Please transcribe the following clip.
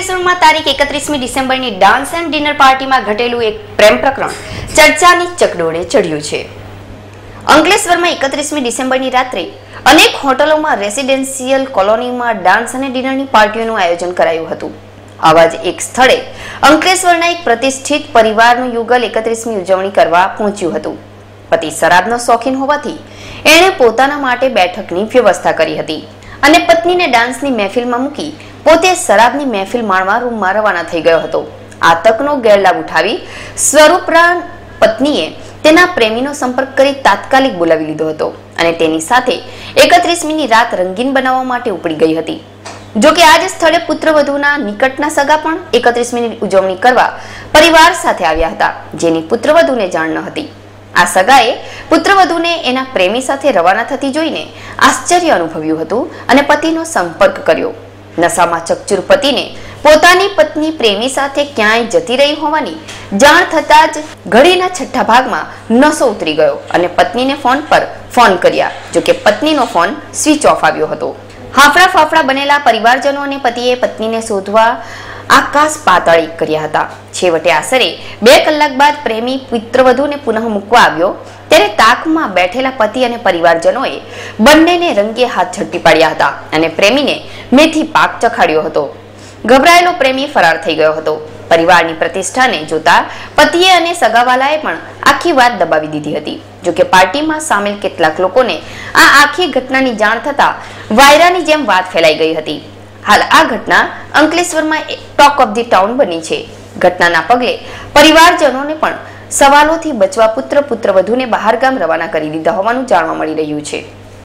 અંકલેશ્વરમાં તારીખ એકત્રીસમી ડિસેમ્બરની ડાન્સ એન્ડ ડિનર પાર્ટીમાં ઘટેલું એક પ્રેમ પ્રકરણ ચર્ચાની ચકડોળે ચડ્યું છે. અંકલેશ્વરમાં એકત્રીસમી ડિસેમ્બરની રાત્રે અનેક હોટલોમાં રેસિડેન્શિયલ કોલોનીમાં ડાન્સ અને ડિનરની પાર્ટીઓનું આયોજન કરાયું હતું. આવા જ એક સ્થળે અંકલેશ્વરના એક પ્રતિષ્ઠિત પરિવારનું યુગલ એકત્રીસમી ઉજવણી કરવા પહોંચ્યું હતું. પતિ શરાબનો શોખીન હોવાથી એણે પોતાના માટે બેઠકની વ્યવસ્થા કરી હતી અને પત્નીને ડાન્સની મહેફિલમાં મૂકી પોતે શરાબની મહેફિલ માણવા રૂમમાં રવાના થઈ ગયો હતો. આ તકનો ગેરલાભ ઉઠાવી સ્વરૂપરાણ પત્નીએ તેના પ્રેમીનો સંપર્ક કરી તાત્કાલિક બોલાવી લીધો હતો અને તેની સાથે એકત્રીસમીની રાત રંગીન બનાવવા માટે ઉપડી ગઈ હતી. જોકે આજ સ્થળે પુત્રવધુના નિકટના સગા પણ એકત્રીસમીની ઉજવણી કરવા પરિવાર સાથે આવ્યા હતા, જેની પુત્રવધુને જાણ ન હતી. આ સગાએ પુત્રવધુને એના પ્રેમી સાથે રવાના થતી જોઈને આશ્ચર્ય અનુભવ્યું હતું અને પતિનો સંપર્ક કર્યો. નશામાં ચકચુર પતિને પોતાની પત્ની પ્રેમી સાથે ક્યાંય જતી રહી હોવાની જાણ થતાં જ ઘડીના છઠ્ઠા ભાગમાં નસો ઉતરી ગયો અને પત્નીને ફોન પર ફોન કર્યા. જોકે પત્નીનો ફોન સ્વિચ ઓફ આવ્યો હતો. હાફડા ફાફડા બનેલા પરિવારજનો અને પતિએ પત્નીને શોધવા આકાશ પાતાળી કર્યા હતા. છેવટે આશરે બે કલાક બાદ પ્રેમી પુત્રવધુને પુનઃ મૂકવા આવ્યો. ત્યારે તાકમાં બેઠેલા પતિ અને પરિવારજનોએ બંનેને રંગે હાથ ઝડપી પાડ્યા હતા અને પ્રેમીને મેથી પાક ચખાડ્યો હતો. ગભરાયેલો પ્રેમી ફરાર થઈ ગયો હતો. પરિવારની પ્રતિષ્ઠાને જોતા પતિએ અને સગાવાલાએ પણ આખી વાત દબાવી દીધી હતી. જોકે પાર્ટીમાં સામેલ કેટલાક લોકોને આ આખી ઘટનાની જાણ થતા વાયરાની જેમ વાત ફેલાઈ ગઈ હતી. હાલ આ ઘટના અંકલેશ્વરમાં ટોક ઓફ ધી ટાઉન બની છે. ઘટનાના પગલે પરિવારજનોને પણ સવાલોથી બચવા પુત્ર પુત્રવધુને બહારગામ રવાના કરી દીધા હોવાનું જાણવા મળી રહ્યું છે.